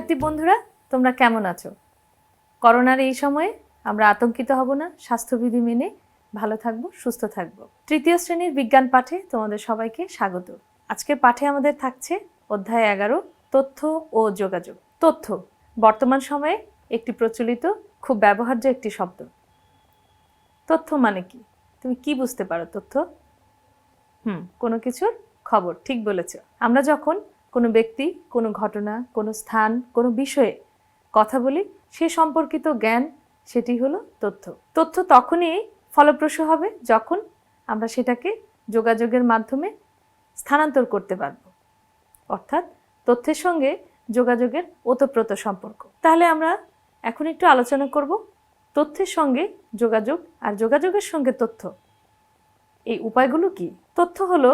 শিক্ষার্থী বন্ধুরা, তোমরা কেমন আছো? করোনার এই সময়ে আমরা আতঙ্কিত হব না, স্বাস্থ্যবিধি মেনে ভালো থাকব, সুস্থ থাকব। তৃতীয় শ্রেণির বিজ্ঞান পাঠে তোমাদের সবাইকে স্বাগত। আজকের পাঠে আমাদের থাকছে অধ্যায় এগারো, তথ্য ও যোগাযোগ। তথ্য, বর্তমান সময়ে একটি প্রচলিত, খুব ব্যবহার্য একটি শব্দ। তথ্য মানে কি? তুমি কি বুঝতে পারো তথ্য? হুম, কোনো কিছুর খবর, ঠিক বলেছ। আমরা যখন কোনো ব্যক্তি, কোনো ঘটনা, কোনো স্থান, কোনো বিষয়ে কথা বলি সে সম্পর্কিত জ্ঞান, সেটি হলো তথ্য। তথ্য তখনই ফলপ্রসূ হবে যখন আমরা সেটাকে যোগাযোগের মাধ্যমে স্থানান্তর করতে পারব। অর্থাৎ তথ্যের সঙ্গে যোগাযোগের ওতপ্রোত সম্পর্ক। তাহলে আমরা এখন একটু আলোচনা করব তথ্যের সঙ্গে যোগাযোগ আর যোগাযোগের সঙ্গে তথ্য। এই উপায়গুলো কি? তথ্য হলো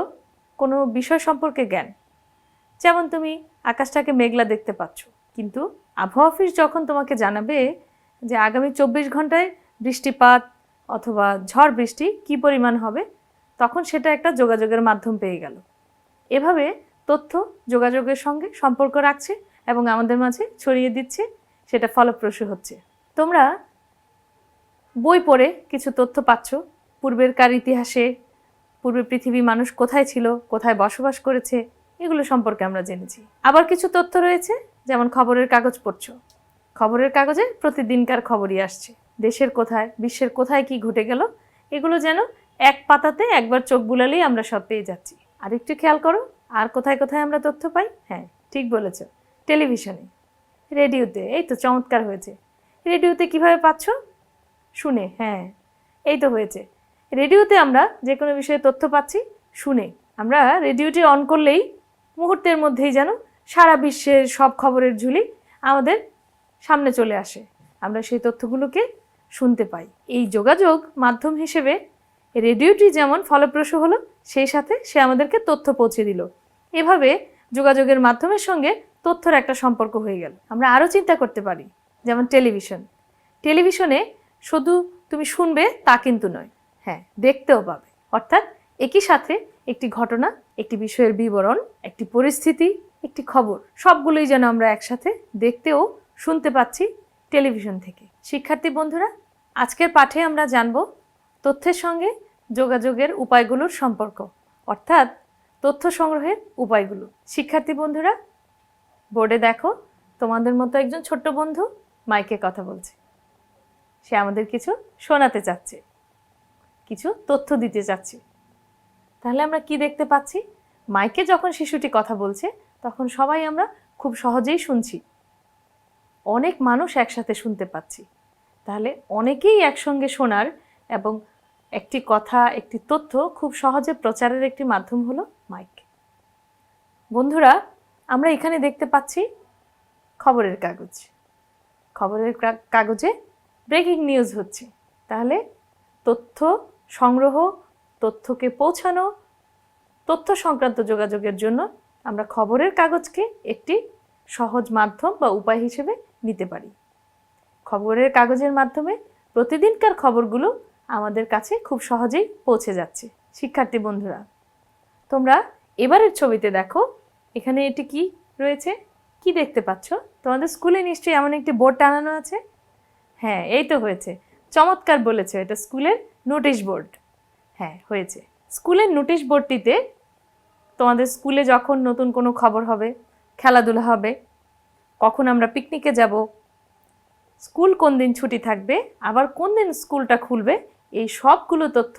কোনো বিষয় সম্পর্কে জ্ঞান। যেমন তুমি আকাশটাকে মেঘলা দেখতে পাচ্ছ। কিন্তু আবহাওয়া অফিস যখন তোমাকে জানাবে যে আগামী চব্বিশ ঘন্টায় বৃষ্টিপাত অথবা ঝড় বৃষ্টি কী পরিমাণ হবে, তখন সেটা একটা যোগাযোগের মাধ্যম পেয়ে গেল। এভাবে তথ্য যোগাযোগের সঙ্গে সম্পর্ক রাখছে এবং আমাদের মাঝে ছড়িয়ে দিচ্ছে, সেটা ফলপ্রসূ হচ্ছে। তোমরা বই পড়ে কিছু তথ্য পাচ্ছ। পূর্বেরকার ইতিহাসে, পূর্বে পৃথিবী মানুষ কোথায় ছিল, কোথায় বসবাস করেছে এগুলো সম্পর্কে আমরা জেনেছি। আবার কিছু তথ্য রয়েছে, যেমন খবরের কাগজ পড়ছো। খবরের কাগজে প্রতিদিনকার খবরই আসছে। দেশের কোথায়, বিশ্বের কোথায় কি ঘটে গেল, এগুলো যেন এক পাতাতে একবার চোখ বুলালেই আমরা সব পেয়ে যাচ্ছি। আর একটু খেয়াল করো, আর কোথায় কোথায় আমরা তথ্য পাই? হ্যাঁ ঠিক বলেছ। টেলিভিশনে। রেডিওতে, এই তো চমৎকার হয়েছে। রেডিওতে কীভাবে পাচ্ছ? শুনে হ্যাঁ এই তো হয়েছে। রেডিওতে আমরা যে কোনো বিষয়ে তথ্য পাচ্ছি, শুনে। আমরা রেডিওটি অন করলেই মুহূর্তের মধ্যেই যেন সারা বিশ্বের সব খবরের ঝুলি আমাদের সামনে চলে আসে। আমরা সেই তথ্যগুলোকে শুনতে পাই। এই যোগাযোগ মাধ্যম হিসেবে রেডিওটি যেমন ফলপ্রসূ হলো, সেই সাথে সে আমাদেরকে তথ্য পৌঁছে দিল। এভাবে যোগাযোগের মাধ্যমের সঙ্গে তথ্যর একটা সম্পর্ক হয়ে গেল। আমরা আরও চিন্তা করতে পারি, যেমন টেলিভিশন। টেলিভিশনে শুধু তুমি শুনবে তা কিন্তু নয় হ্যাঁ দেখতেও পাবে। অর্থাৎ একই সাথে একটি ঘটনা, একটি বিষয়ের বিবরণ, একটি পরিস্থিতি, একটি খবর, সবগুলোই যেন আমরা একসাথে দেখতেও শুনতে পাচ্ছি টেলিভিশন থেকে। শিক্ষার্থী বন্ধুরা, আজকের পাঠে আমরা জানব তথ্যের সঙ্গে যোগাযোগের উপায়গুলোর সম্পর্ক, অর্থাৎ তথ্য সংগ্রহের উপায়গুলো। শিক্ষার্থী বন্ধুরা, বোর্ডে দেখো, তোমাদের মতো একজন ছোট্ট বন্ধু মাইকে কথা বলছে। সে আমাদের কিছু শোনাতে চাচ্ছে, কিছু তথ্য দিতে চাচ্ছে। তাহলে আমরা কি দেখতে পাচ্ছি? মাইকে যখন শিশুটি কথা বলছে, তখন সবাই আমরা খুব সহজেই শুনছি। অনেক মানুষ একসাথে শুনতে পাচ্ছি। তাহলে অনেকেই একসঙ্গে শোনার এবং একটি কথা, একটি তথ্য খুব সহজে প্রচারের একটি মাধ্যম হলো মাইক। বন্ধুরা, আমরা এখানে দেখতে পাচ্ছি খবরের কাগজ। খবরের কাগজে ব্রেকিং নিউজ হচ্ছে। তাহলে তথ্য সংগ্রহ তথ্যকে পৌঁছানো, তথ্য সংক্রান্ত যোগাযোগের জন্য আমরা খবরের কাগজকে একটি সহজ মাধ্যম বা উপায় হিসেবে নিতে পারি। খবরের কাগজের মাধ্যমে প্রতিদিনকার খবরগুলো আমাদের কাছে খুব সহজেই পৌঁছে যাচ্ছে। শিক্ষার্থী বন্ধুরা, তোমরা এবারের ছবিতে দেখো, এখানে এটি কি রয়েছে? কি দেখতে পাচ্ছ? তোমাদের স্কুলে নিশ্চয়ই এমন একটি বোর্ড টানানো আছে? হ্যাঁ এই তো হয়েছে। চমৎকার বলেছে, এটা স্কুলের নোটিশ বোর্ড। হ্যাঁ হয়েছে। স্কুলের নোটিশ বোর্ডটিতে তোমাদের স্কুলে যখন নতুন কোনো খবর হবে, খেলাধুলা হবে, কখন আমরা পিকনিকে যাব, স্কুল কোন দিন ছুটি থাকবে, আবার কোন দিন স্কুলটা খুলবে, এই সবগুলো তথ্য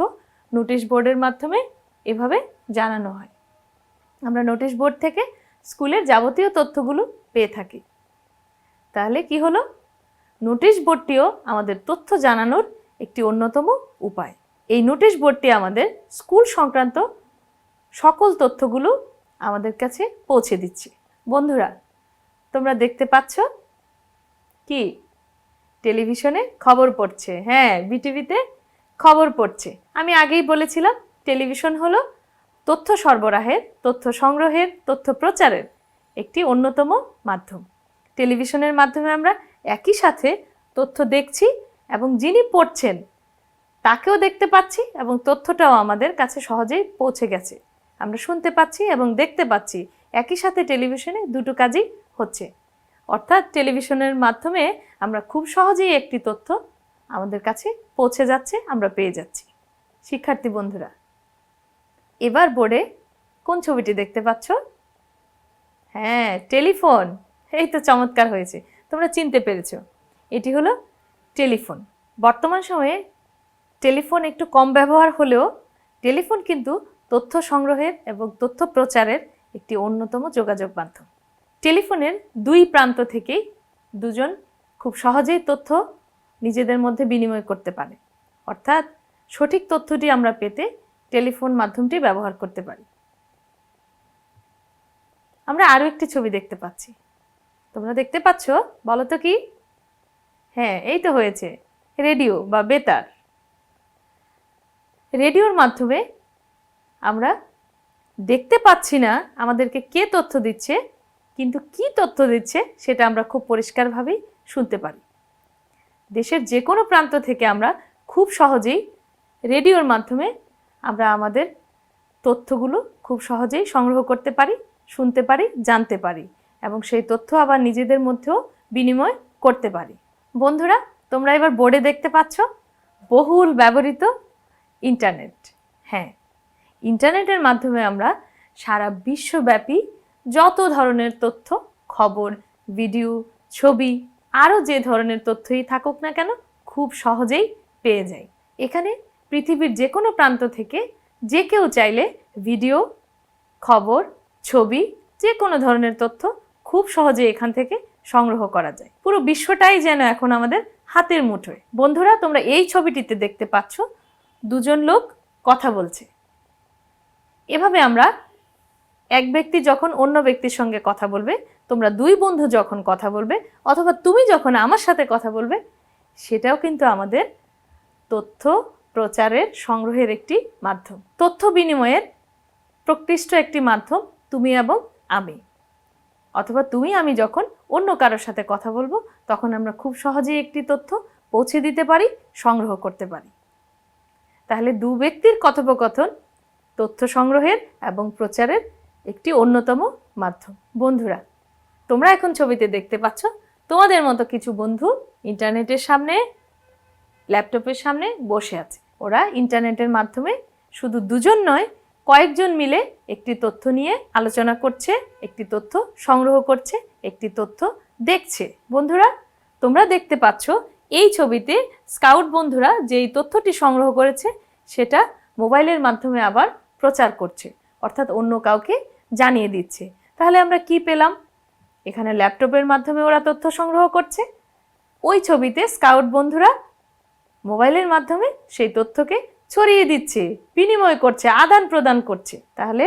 নোটিশ বোর্ডের মাধ্যমে এভাবে জানানো হয়। আমরা নোটিশ বোর্ড থেকে স্কুলের যাবতীয় তথ্যগুলো পেয়ে থাকি। তাহলে কি হলো? নোটিশ বোর্ডটিও আমাদের তথ্য জানানোর একটি অন্যতম উপায়। এই নোটিশ বোর্ডটি আমাদের স্কুল সংক্রান্ত সকল তথ্যগুলো আমাদের কাছে পৌঁছে দিচ্ছে। বন্ধুরা, তোমরা দেখতে পাচ্ছ কি? টেলিভিশনে খবর পড়ছে। হ্যাঁ বিটিভিতে খবর পড়ছে। আমি আগেই বলেছিলাম, টেলিভিশন হলো তথ্য সরবরাহের, তথ্য সংগ্রহের, তথ্য প্রচারের একটি অন্যতম মাধ্যম। টেলিভিশনের মাধ্যমে আমরা একই সাথে তথ্য দেখছি এবং যিনি পড়ছেন তাকেও দেখতে পাচ্ছি এবং তথ্যটাও আমাদের কাছে সহজেই পৌঁছে গেছে। আমরা শুনতে পাচ্ছি এবং দেখতে পাচ্ছি একই সাথে টেলিভিশনে দুটো কাজই হচ্ছে। অর্থাৎ টেলিভিশনের মাধ্যমে আমরা খুব সহজেই একটি তথ্য আমাদের কাছে পৌঁছে যাচ্ছে, আমরা পেয়ে যাচ্ছি। শিক্ষার্থী বন্ধুরা, এবার বোর্ডে কোন ছবিটি দেখতে পাচ্ছ? হ্যাঁ টেলিফোন। এই তো চমৎকার হয়েছে। তোমরা চিনতে পেরেছ। এটি হলো টেলিফোন। বর্তমান সময়ে টেলিফোন একটু কম ব্যবহার হলেও টেলিফোন কিন্তু তথ্য সংগ্রহের এবং তথ্য প্রচারের একটি অন্যতম যোগাযোগ মাধ্যম। টেলিফোনের দুই প্রান্ত থেকেই দুজন খুব সহজেই তথ্য নিজেদের মধ্যে বিনিময় করতে পারে। অর্থাৎ সঠিক তথ্যটি আমরা পেতে টেলিফোন মাধ্যমটি ব্যবহার করতে পারি। আমরা আরও একটি ছবি দেখতে পাচ্ছি। তোমরা দেখতে পাচ্ছ? বলো তো কি? হ্যাঁ এই তো হয়েছে। রেডিও বা বেতার। রেডিওর মাধ্যমে আমরা দেখতে পাচ্ছি না আমাদেরকে কে তথ্য দিচ্ছে, কিন্তু কি তথ্য দিচ্ছে সেটা আমরা খুব পরিষ্কারভাবেই শুনতে পারি। দেশের যে কোনো প্রান্ত থেকে আমরা খুব সহজেই রেডিওর মাধ্যমে আমরা আমাদের তথ্যগুলো খুব সহজেই সংগ্রহ করতে পারি, শুনতে পারি, জানতে পারি এবং সেই তথ্য আবার নিজেদের মধ্যেও বিনিময় করতে পারি। বন্ধুরা, তোমরা এবার বোর্ডে দেখতে পাচ্ছ, বহুল ব্যবহৃত ইন্টারনেট। হ্যাঁ ইন্টারনেটের মাধ্যমে আমরা সারা বিশ্বব্যাপী যত ধরনের তথ্য, খবর, ভিডিও, ছবি, আরও যে ধরনের তথ্যই থাকুক না কেন, খুব সহজেই পেয়ে যাই। এখানে পৃথিবীর যে কোনো প্রান্ত থেকে যে কেউ চাইলে ভিডিও, খবর, ছবি, যে কোনো ধরনের তথ্য খুব সহজে এখান থেকে সংগ্রহ করা যায়। পুরো বিশ্বটাই যেন এখন আমাদের হাতের মুঠোয়। বন্ধুরা, তোমরা এই ছবিটিতে দেখতে পাচ্ছ দুজন লোক কথা বলছে। এভাবে আমরা এক ব্যক্তি যখন অন্য ব্যক্তির সঙ্গে কথা বলবে, তোমরা দুই বন্ধু যখন কথা বলবে, অথবা তুমি যখন আমার সাথে কথা বলবে, সেটাও কিন্তু আমাদের তথ্য প্রচারের সংগ্রহের একটি মাধ্যম। তথ্য বিনিময়ের প্রকৃষ্ট একটি মাধ্যম তুমি এবং আমি। অথবা তুমি, আমি যখন অন্য কারোর সাথে কথা বলব, তখন আমরা খুব সহজেই একটি তথ্য পৌঁছে দিতে পারি, সংগ্রহ করতে পারি। তাহলে দু ব্যক্তির কথোপকথন, তথ্য সংগ্রহের এবং প্রচারের একটি অন্যতম মাধ্যম। বন্ধুরা, তোমরা এখন ছবিতে দেখতে পাচ্ছ, তোমাদের মতো কিছু বন্ধু ইন্টারনেটের সামনে, ল্যাপটপের সামনে বসে আছে। ওরা ইন্টারনেটের মাধ্যমে শুধু দুজন নয়, কয়েকজন মিলে একটি তথ্য নিয়ে আলোচনা করছে, একটি তথ্য সংগ্রহ করছে, একটি তথ্য দেখছে। বন্ধুরা, তোমরা দেখতে পাচ্ছ এই ছবিতে স্কাউট বন্ধুরা যেই তথ্যটি সংগ্রহ করেছে, সেটা মোবাইলের মাধ্যমে আবার প্রচার করছে, অর্থাৎ অন্য কাউকে জানিয়ে দিচ্ছে। তাহলে আমরা কি পেলাম? এখানে ল্যাপটপের মাধ্যমে ওরা তথ্য সংগ্রহ করছে। ওই ছবিতে স্কাউট বন্ধুরা মোবাইলের মাধ্যমে সেই তথ্যকে ছড়িয়ে দিচ্ছে, বিনিময় করছে, আদান প্রদান করছে। তাহলে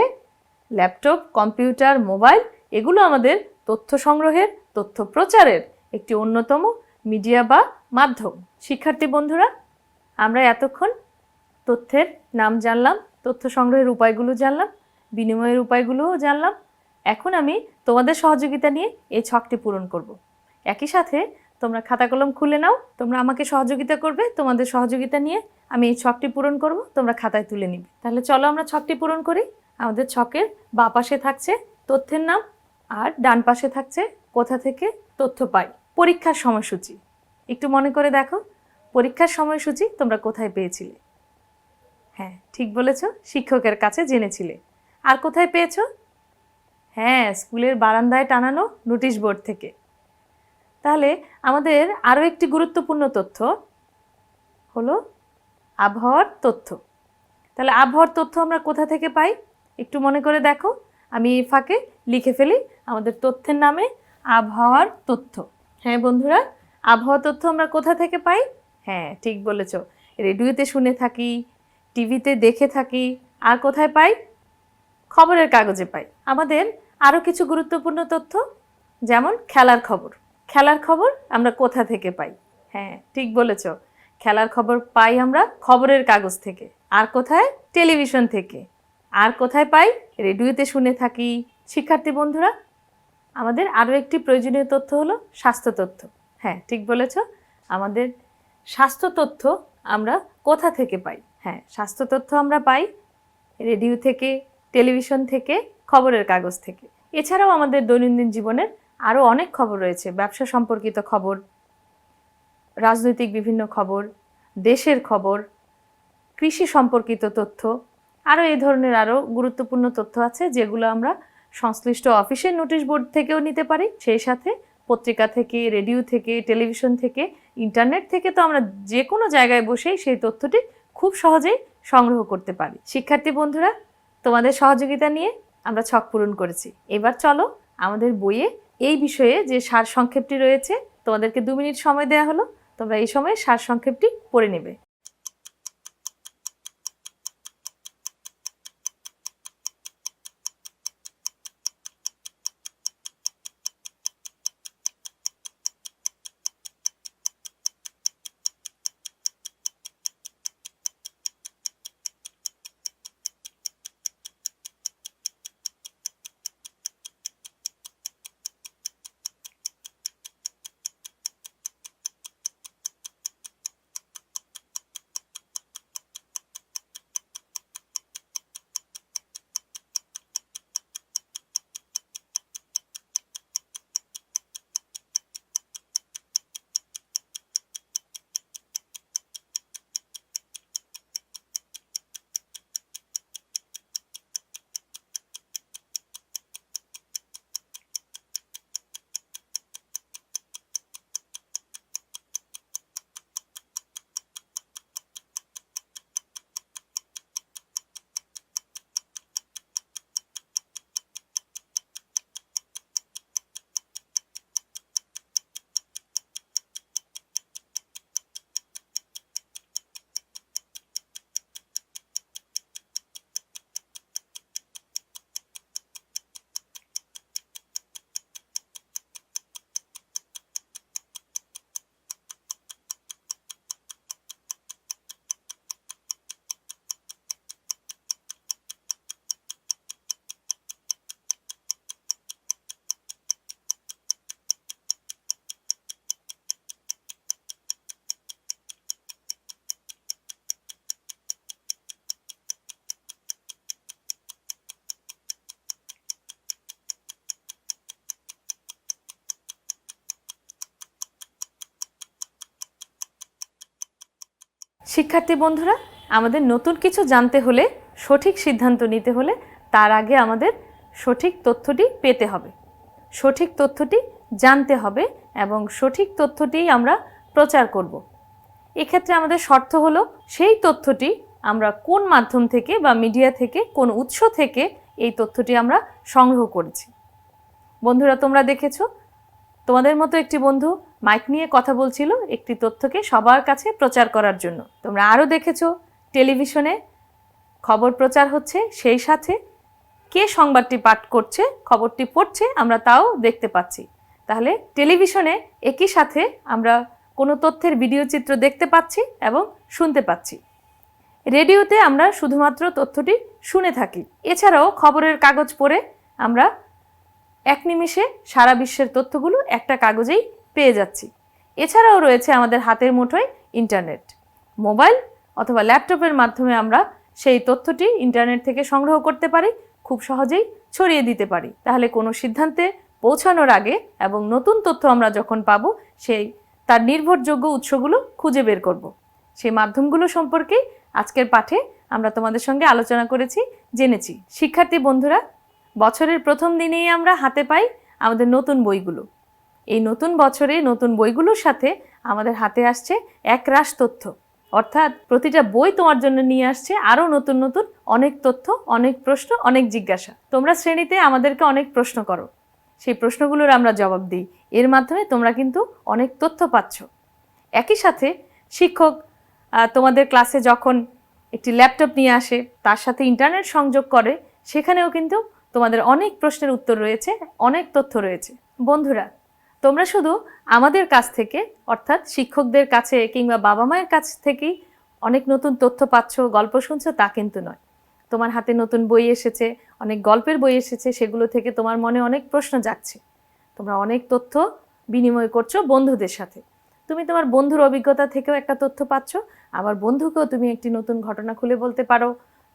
ল্যাপটপ, কম্পিউটার, মোবাইল, এগুলো আমাদের তথ্য সংগ্রহের, তথ্য প্রচারের একটি অন্যতম মিডিয়া বা মাধ্যম। শিক্ষার্থী বন্ধুরা, আমরা এতক্ষণ তথ্যের নাম জানলাম, তথ্য সংগ্রহের উপায়গুলো জানলাম, বিনিময়ের উপায়গুলোও জানলাম। এখন আমি তোমাদের সহযোগিতা নিয়ে এই ছকটি পূরণ করব। একই সাথে তোমরা খাতা কলম খুলে নাও, তোমরা আমাকে সহযোগিতা করবে, তোমাদের সহযোগিতা নিয়ে আমি এই ছকটি পূরণ করব, তোমরা খাতায় তুলে নিবে। তাহলে চলো আমরা ছকটি পূরণ করি। আমাদের ছকের বা পাশে থাকছে তথ্যের নাম, আর ডান পাশে থাকছে কোথা থেকে তথ্য পাই? পরীক্ষার সময়সূচি। একটু মনে করে দেখো। পরীক্ষার সময়সূচি তোমরা কোথায় পেয়েছিলে? হ্যাঁ ঠিক বলেছ, শিক্ষকের কাছে জেনেছিলে। আর কোথায় পেয়েছ? হ্যাঁ স্কুলের বারান্দায় টানানো নোটিশ বোর্ড থেকে। তাহলে আমাদের আরও একটি গুরুত্বপূর্ণ তথ্য হলো আবহাওয়ার তথ্য। তাহলে আবহাওয়ার তথ্য আমরা কোথা থেকে পাই? একটু মনে করে দেখো। আমি ফাঁকে লিখে ফেলি আমাদের তথ্যের নামে আবহাওয়ার তথ্য। হ্যাঁ বন্ধুরা আবহাওয়া তথ্য আমরা কোথা থেকে পাই? হ্যাঁ ঠিক বলেছ। রেডিওতে শুনে থাকি, টিভিতে দেখে থাকি, আর কোথায় পাই? খবরের কাগজে পাই। আমাদের আরও কিছু গুরুত্বপূর্ণ তথ্য, যেমন খেলার খবর। খেলার খবর আমরা কোথা থেকে পাই? হ্যাঁ ঠিক বলেছ। খেলার খবর পাই আমরা খবরের কাগজ থেকে। আর কোথায়? টেলিভিশন থেকে। আর কোথায় পাই? রেডিওতে শুনে থাকি। শিক্ষার্থী বন্ধুরা, আমাদের আরও একটি প্রয়োজনীয় তথ্য হলো স্বাস্থ্য তথ্য। হ্যাঁ ঠিক বলেছ। আমাদের স্বাস্থ্য তথ্য আমরা কোথা থেকে পাই? হ্যাঁ স্বাস্থ্য তথ্য আমরা পাই রেডিও থেকে, টেলিভিশন থেকে, খবরের কাগজ থেকে। এছাড়াও আমাদের দৈনন্দিন জীবনের আরও অনেক খবর রয়েছে। ব্যবসা সম্পর্কিত খবর, রাজনৈতিক বিভিন্ন খবর, দেশের খবর, কৃষি সম্পর্কিত তথ্য, আরও এই ধরনের আরও গুরুত্বপূর্ণ তথ্য আছে যেগুলো আমরা সংশ্লিষ্ট অফিসের নোটিশ বোর্ড থেকেও নিতে পারি। সেই সাথে পত্রিকা থেকে, রেডিও থেকে, টেলিভিশন থেকে, ইন্টারনেট থেকে তো আমরা যে কোনো জায়গায় বসেই সেই তথ্যটি খুব সহজেই সংগ্রহ করতে পারি। শিক্ষার্থী বন্ধুরা, তোমাদের সহযোগিতা নিয়ে আমরা ছক পূরণ করেছি। এবার চলো আমাদের বইয়ে এই বিষয়ে যে সার সংক্ষেপটি রয়েছে, তোমাদেরকে দু মিনিট সময় দেওয়া হলো, তোমরা এই সময় সার সংক্ষেপটি পড়ে নেবে। শিক্ষার্থী বন্ধুরা, আমাদের নতুন কিছু জানতে হলে, সঠিক সিদ্ধান্ত নিতে হলে তার আগে আমাদের সঠিক তথ্যটি পেতে হবে। সঠিক তথ্যটি জানতে হবে এবং সঠিক তথ্যটি আমরা প্রচার করব। এক্ষেত্রে আমাদের শর্ত হলো, সেই তথ্যটি আমরা কোন মাধ্যম থেকে বা মিডিয়া থেকে, কোন উৎস থেকে এই তথ্যটি আমরা সংগ্রহ করেছি। বন্ধুরা, তোমরা দেখেছ, তোমাদের মতো একটি বন্ধু মাইক নিয়ে কথা বলছিল একটি তথ্যকে সবার কাছে প্রচার করার জন্য। তোমরা আরও দেখেছ, টেলিভিশনে খবর প্রচার হচ্ছে, সেই সাথে কে সংবাদটি পাঠ করছে, খবরটি পড়ছে, আমরা তাও দেখতে পাচ্ছি। তাহলে টেলিভিশনে একই সাথে আমরা কোনো তথ্যের ভিডিও চিত্র দেখতে পাচ্ছি এবং শুনতে পাচ্ছি। রেডিওতে আমরা শুধুমাত্র তথ্যটি শুনে থাকি। এছাড়াও খবরের কাগজ পড়ে আমরা এক নিমিষে সারা বিশ্বের তথ্যগুলো একটা কাগজেই পেয়ে যাচ্ছি। এছাড়াও রয়েছে আমাদের হাতের মুঠোয় ইন্টারনেট মোবাইল অথবা ল্যাপটপের মাধ্যমে আমরা সেই তথ্যটি ইন্টারনেট থেকে সংগ্রহ করতে পারি, খুব সহজেই ছড়িয়ে দিতে পারি। তাহলে কোনো সিদ্ধান্তে পৌঁছানোর আগে এবং নতুন তথ্য আমরা যখন পাবো, সেই তার নির্ভরযোগ্য উৎসগুলো খুঁজে বের করব। সেই মাধ্যমগুলো সম্পর্কেই আজকের পাঠে আমরা তোমাদের সঙ্গে আলোচনা করেছি, জেনেছি। শিক্ষার্থী বন্ধুরা, বছরের প্রথম দিনেই আমরা হাতে পাই আমাদের নতুন বইগুলো। এই নতুন বছরে নতুন বইগুলোর সাথে আমাদের হাতে আসছে এক রাশ তথ্য। অর্থাৎ প্রতিটা বই তোমার জন্য নিয়ে আসছে আরও নতুন নতুন অনেক তথ্য, অনেক প্রশ্ন, অনেক জিজ্ঞাসা। তোমরা শ্রেণীতে আমাদেরকে অনেক প্রশ্ন করো। সেই প্রশ্নগুলোর আমরা জবাব দিই। এর মাধ্যমে তোমরা কিন্তু অনেক তথ্য পাচ্ছ। একই সাথে শিক্ষক তোমাদের ক্লাসে যখন একটি ল্যাপটপ নিয়ে আসে, তার সাথে ইন্টারনেট সংযোগ করে, সেখানেও কিন্তু তোমাদের অনেক প্রশ্নের উত্তর রয়েছে, অনেক তথ্য রয়েছে। বন্ধুরা তোমরা শুধু আমাদের কাছ থেকে, অর্থাৎ শিক্ষকদের কাছে কিংবা বাবা মায়ের কাছ থেকেই অনেক নতুন তথ্য পাচ্ছ, গল্প শুনছো, তা কিন্তু নয়। তোমার হাতে নতুন বই এসেছে, অনেক গল্পের বই এসেছে, সেগুলো থেকে তোমার মনে অনেক প্রশ্ন জাগছে। তোমরা অনেক তথ্য বিনিময় করছ বন্ধুদের সাথে। তুমি তোমার বন্ধুর অভিজ্ঞতা থেকেও একটা তথ্য পাচ্ছ, আবার বন্ধুকেও তুমি একটি নতুন ঘটনা খুলে বলতে পারো,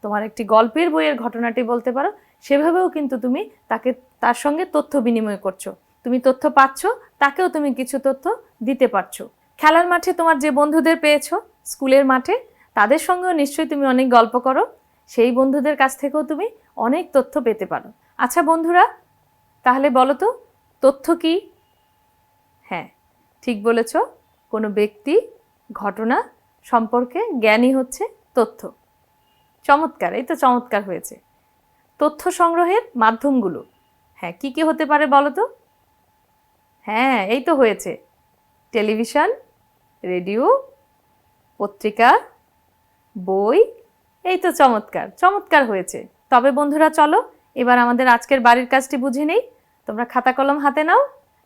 তোমার একটি গল্পের বইয়ের ঘটনাটি বলতে পারো, সেভাবেও কিন্তু তুমি তাকে, তার সঙ্গে তথ্য বিনিময় করছ। তুমি তথ্য পাচ্ছ, তাকেও তুমি কিছু তথ্য দিতে পারছ। খেলার মাঠে তোমার যে বন্ধুদের পেয়েছ, স্কুলের মাঠে, তাদের সঙ্গেও নিশ্চয়ই তুমি অনেক গল্প করো। সেই বন্ধুদের কাছ থেকেও তুমি অনেক তথ্য পেতে পারো। আচ্ছা বন্ধুরা, তাহলে বলো তো, তথ্য কি? হ্যাঁ ঠিক বলেছ, কোনো ব্যক্তি, ঘটনা সম্পর্কে জ্ঞানই হচ্ছে তথ্য। চমৎকার, এই তো চমৎকার হয়েছে। তথ্য সংগ্রহের মাধ্যমগুলো। হ্যাঁ কি কি হতে পারে বলো তো? হ্যাঁ এই তো হয়েছে। টেলিভিশন, রেডিও, পত্রিকা, বই, এই তো চমৎকার চমৎকার হয়েছে। তবে বন্ধুরা চলো, এবার আমাদের আজকের বাড়ির কাজটি বুঝে নেই। তোমরা খাতা কলম হাতে নাও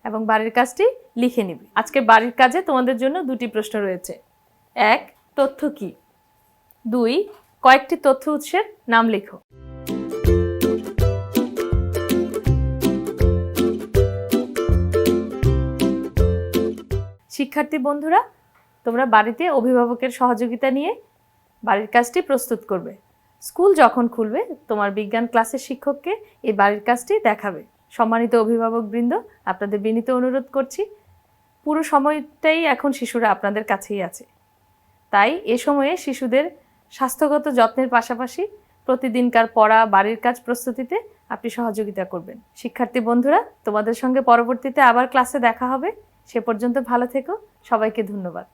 এবং বাড়ির কাজটি লিখে নিবে। আজকের বাড়ির কাজে তোমাদের জন্য দুটি প্রশ্ন রয়েছে। এক, তথ্য কি? দুই, কয়েকটি তথ্য উৎসের নাম লেখো। শিক্ষার্থী বন্ধুরা, তোমরা বাড়িতে অভিভাবকের সহযোগিতা নিয়ে বাড়ির কাজটি প্রস্তুত করবে। স্কুল যখন খুলবে, তোমার বিজ্ঞান ক্লাসের শিক্ষককে এই বাড়ির কাজটি দেখাবে। সম্মানিত অভিভাবকবৃন্দ, আপনাদের বিনীত অনুরোধ করছি, পুরো সময়টাই এখন শিশুরা আপনাদের কাছেই আছে। তাই এ সময়ে শিশুদের স্বাস্থ্যগত যত্নের পাশাপাশি প্রতিদিনকার পড়া, বাড়ির কাজ প্রস্তুতিতে আপনি সহযোগিতা করবেন। শিক্ষার্থী বন্ধুরা, তোমাদের সঙ্গে পরবর্তীতে আবার ক্লাসে দেখা হবে। সে পর্যন্ত ভালো থেকো। সবাইকে ধন্যবাদ।